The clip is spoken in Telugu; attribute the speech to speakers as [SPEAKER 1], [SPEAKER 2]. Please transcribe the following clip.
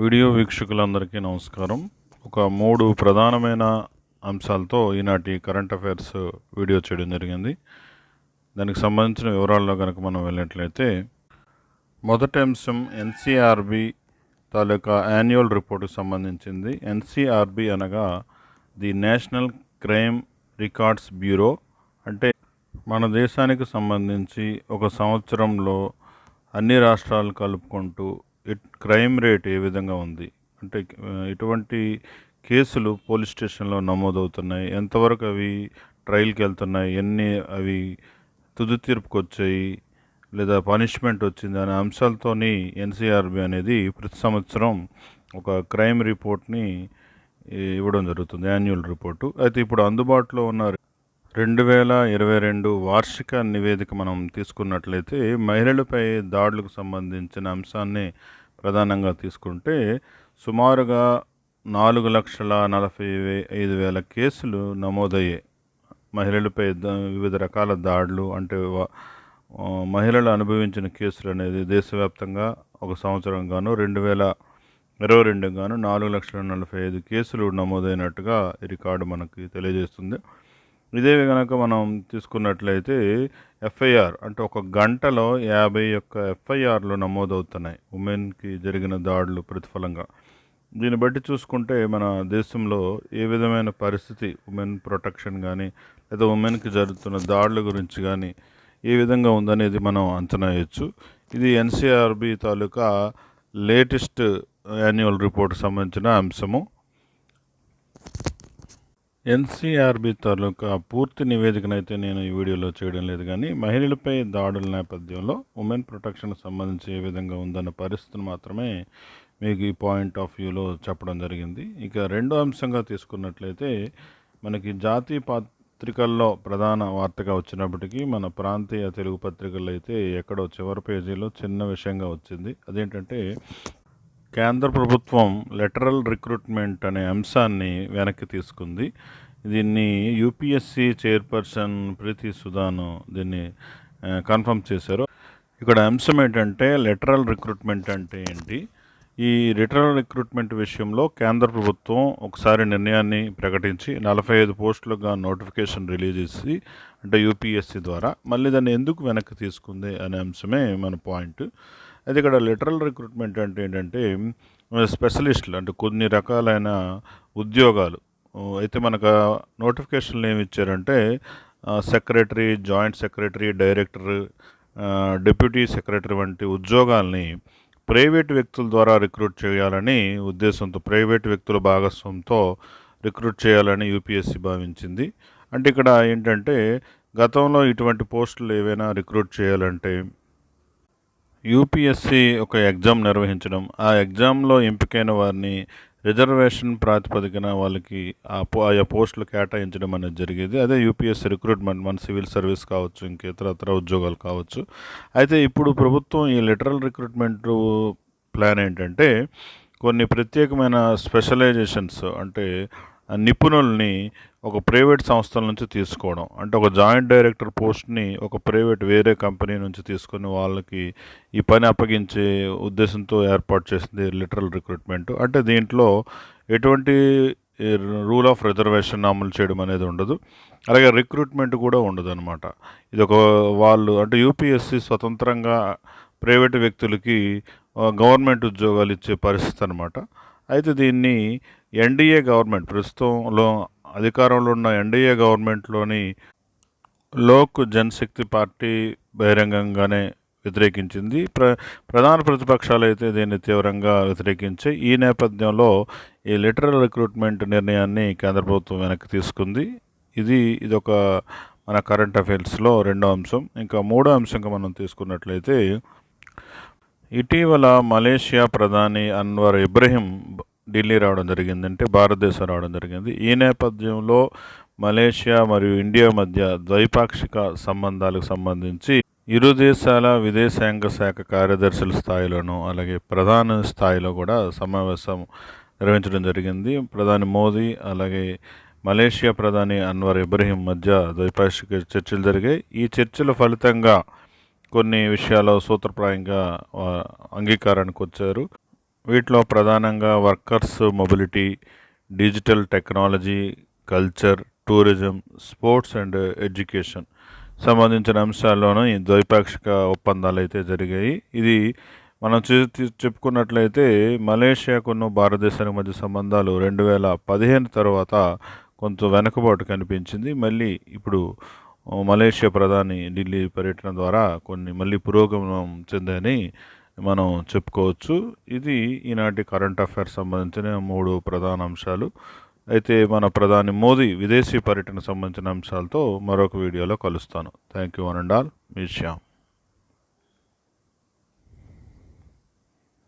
[SPEAKER 1] వీడియో వీక్షకులందరికీ నమస్కారం. ఒక మూడు ప్రధానమైన అంశాలతో ఈనాటి కరెంట్ అఫైర్స్ వీడియో చేయడం జరిగింది. దానికి సంబంధించిన వివరాల్లో కనుక మనం వెళ్ళినట్లయితే మొదటి అంశం ఎన్సీఆర్బి తాలూకా యాన్యువల్ రిపోర్టుకు సంబంధించింది. ఎన్సీఆర్బి అనగా the national crime records bureau. అంటే మన దేశానికి సంబంధించి ఒక సంవత్సరంలో అన్ని రాష్ట్రాలు కలుపుకుంటూ క్రైమ్ రేట్ ఏ విధంగా ఉంది? అంటే ఇటువంటి కేసులు పోలీస్ స్టేషన్లో నమోదవుతున్నాయి. ఎంతవరకు అవి ట్రయల్కి వెళ్తున్నాయి? ఎన్ని అవి తుది తీర్పుకు వచ్చాయి లేదా పనిష్మెంట్ వచ్చింది అనే అంశాలతోని ఎన్సీఆర్బి అనేది ప్రతి సంవత్సరం ఒక క్రైమ్ రిపోర్ట్ని ఇవ్వడం జరుగుతుంది యాన్యువల్ రిపోర్టు. అయితే ఇప్పుడు అందుబాటులో ఉన్న రెండు వేల ఇరవై రెండు వార్షిక నివేదిక మనం తీసుకున్నట్లయితే మహిళలపై దాడులకు సంబంధించిన అంశాన్ని ప్రధానంగా తీసుకుంటే సుమారుగా నాలుగు లక్షల నలభై ఐదు వేల కేసులు నమోదయ్యాయి. మహిళలపై వివిధ రకాల దాడులు అంటే మహిళలు అనుభవించిన కేసులు అనేది దేశవ్యాప్తంగా ఒక సంవత్సరం గాను రెండు వేల ఇరవై రెండు గాను నాలుగు లక్షల నలభై ఐదు కేసులు నమోదైనట్టుగా ఈ రికార్డు మనకి తెలియజేస్తుంది. ఇదే కనుక మనం తీసుకున్నట్లయితే ఎఫ్ఐఆర్ అంటే ఒక గంటలో యాభై యొక్క ఎఫ్ఐఆర్లు నమోదవుతున్నాయి. ఉమెన్కి జరిగిన దాడులు ప్రతిఫలంగా. దీన్ని బట్టి చూసుకుంటే మన దేశంలో ఏ విధమైన పరిస్థితి ఉమెన్ ప్రొటెక్షన్ కానీ లేదా ఉమెన్కి జరుగుతున్న దాడుల గురించి కానీ ఏ విధంగా ఉందనేది మనం అంచనా వేయచ్చు. ఇది ఎన్సీఆర్బి తాలూకా లేటెస్ట్ యాన్యువల్ రిపోర్ట్ సంబంధించిన అంశము. ఎన్సీఆర్బి తాలూకా పూర్తి నివేదికనైతే నేను ఈ వీడియోలో చేయడం లేదు కానీ మహిళలపై దాడుల నేపథ్యంలో ఉమెన్ ప్రొటెక్షన్ సంబంధించి ఏ విధంగా ఉందన్న పరిస్థితిని మాత్రమే మీకు ఈ పాయింట్ ఆఫ్ వ్యూలో చెప్పడం జరిగింది. ఇక రెండో అంశంగా తీసుకున్నట్లయితే మనకి జాతీయ పత్రికల్లో ప్రధాన వార్తగా వచ్చినప్పటికీ మన ప్రాంతీయ తెలుగు పత్రికల్లో అయితే ఎక్కడో చివరి పేజీలో చిన్న విషయంగా వచ్చింది. అదేంటంటే కేంద్ర ప్రభుత్వం లెటరల్ రిక్రూట్మెంట్ అనే అంశాన్ని వెనక్కి తీసుకుంది. దీన్ని యూపీఎస్సి చైర్పర్సన్ ప్రీతి సుధాను దీన్ని కన్ఫర్మ్ చేశారు. ఇక్కడ అంశం ఏంటంటే లెటరల్ రిక్రూట్మెంట్ అంటే ఏంటి? ఈ రిటరల్ రిక్రూట్మెంట్ విషయంలో కేంద్ర ప్రభుత్వం ఒకసారి నిర్ణయాన్ని ప్రకటించి నలభై ఐదు పోస్టులుగా నోటిఫికేషన్ రిలీజ్ చేసి అంటే యూపీఎస్సీ ద్వారా మళ్ళీ దాన్ని ఎందుకు వెనక్కి తీసుకుంది అనే అంశమే మన పాయింట్. అయితే ఇక్కడ లిటరల్ రిక్రూట్మెంట్ అంటే ఏంటంటే స్పెషలిస్టులు అంటే కొన్ని రకాలైన ఉద్యోగాలు అయితే మనకు నోటిఫికేషన్లు ఏమి ఇచ్చారంటే secretary joint secretary director deputy secretary వంటి ఉద్యోగాల్ని ప్రైవేట్ వ్యక్తుల ద్వారా రిక్రూట్ చేయాలని ఉద్దేశంతో ప్రైవేట్ వ్యక్తుల భాగస్వామ్యంతో రిక్రూట్ చేయాలని యూపీఎస్సీ భావించింది. అంటే ఇక్కడ ఏంటంటే గతంలో ఇటువంటి పోస్టులు ఏవైనా రిక్రూట్ చేయాలంటే యూపీఎస్సి ఒక ఎగ్జామ్ నిర్వహించడం ఆ ఎగ్జామ్లో ఎంపికైన వారిని రిజర్వేషన్ ప్రాతిపదికన వాళ్ళకి ఆ పో ఆయా పోస్టులు కేటాయించడం అనేది జరిగేది. అదే యూపీఎస్ రిక్రూట్మెంట్ మన సివిల్ సర్వీస్ కావచ్చు ఇంకేతరత్ర ఉద్యోగాలు కావచ్చు. అయితే ఇప్పుడు ప్రభుత్వం ఈ లిటరల్ రిక్రూట్మెంట్ ప్లాన్ ఏంటంటే కొన్ని ప్రత్యేకమైన స్పెషలైజేషన్స్ అంటే నిపుణుల్ని ఒక ప్రైవేట్ సంస్థల నుంచి తీసుకోవడం. అంటే ఒక జాయింట్ డైరెక్టర్ పోస్ట్ని ఒక ప్రైవేట్ వేరే కంపెనీ నుంచి తీసుకుని వాళ్ళకి ఈ పని అప్పగించే ఉద్దేశంతో ఏర్పాటు చేసింది లిటరల్ రిక్రూట్మెంట్. అంటే దీంట్లో ఎటువంటి రూల్ ఆఫ్ రిజర్వేషన్ అమలు చేయడం అనేది ఉండదు. అలాగే రిక్రూట్మెంట్ కూడా ఉండదు అనమాట ఇది ఒక వాళ్ళు అంటే యూపీఎస్సి స్వతంత్రంగా ప్రైవేట్ వ్యక్తులకి గవర్నమెంట్ ఉద్యోగాలు ఇచ్చే పరిస్థితి అనమాట అయితే దీన్ని ఎన్డీఏ గవర్నమెంట్ ప్రస్తుతంలో అధికారంలో ఉన్న ఎన్డీఏ గవర్నమెంట్లోని లోక్ జనశక్తి పార్టీ బహిరంగంగానే వ్యతిరేకించింది. ప్ర ప్రధాన ప్రతిపక్షాలు అయితే దీన్ని తీవ్రంగా వ్యతిరేకించాయి. ఈ నేపథ్యంలో ఈ లిటరల్ రిక్రూట్మెంట్ నిర్ణయాన్ని కేంద్ర ప్రభుత్వం వెనక్కి తీసుకుంది. ఇది ఇదొక మన కరెంట్ అఫైర్స్లో రెండో అంశం. ఇంకా మూడో అంశంగా మనం తీసుకున్నట్లయితే ఇటీవల మలేషియా ప్రధాని అన్వర్ ఇబ్రహీం ఢిల్లీ రావడం జరిగింది. అంటే భారతదేశం రావడం జరిగింది. ఈ నేపథ్యంలో మలేషియా మరియు ఇండియా మధ్య ద్వైపాక్షిక సంబంధాలకు సంబంధించి ఇరు దేశాల విదేశాంగ శాఖ కార్యదర్శుల స్థాయిలోనూ అలాగే ప్రధాన స్థాయిలో కూడా సమావేశం నిర్వహించడం జరిగింది. ప్రధాని మోదీ అలాగే మలేషియా ప్రధాని అన్వర్ ఇబ్రహీం మధ్య ద్వైపాక్షిక చర్చలు జరిగాయి. ఈ చర్చల ఫలితంగా కొన్ని విషయాల్లో సూత్రప్రాయంగా అంగీకారానికి వచ్చారు. వీటిలో ప్రధానంగా workers mobility digital technology culture tourism sports and education సంబంధించిన అంశాల్లోనూ ఈ ద్వైపాక్షిక ఒప్పందాలు అయితే జరిగాయి. ఇది మనం చూ చెప్పుకున్నట్లయితే మలేషియాకున్న భారతదేశానికి మధ్య సంబంధాలు రెండు వేల పదిహేను తర్వాత కొంత వెనుకబాటు కనిపించింది. మళ్ళీ ఇప్పుడు మలేషియా ప్రధాని ఢిల్లీ పర్యటన ద్వారా కొన్ని మళ్ళీ పురోగమనం చెందని మనం చెప్పుకోవచ్చు. ఇది ఈనాటి కరెంట్ అఫైర్స్ సంబంధించిన మూడు ప్రధాన అంశాలు. అయితే మన ప్రధాని మోదీ విదేశీ పర్యటన సంబంధించిన అంశాలతో మరొక వీడియోలో కలుస్తాను. Thank you one and all. Me Shyam.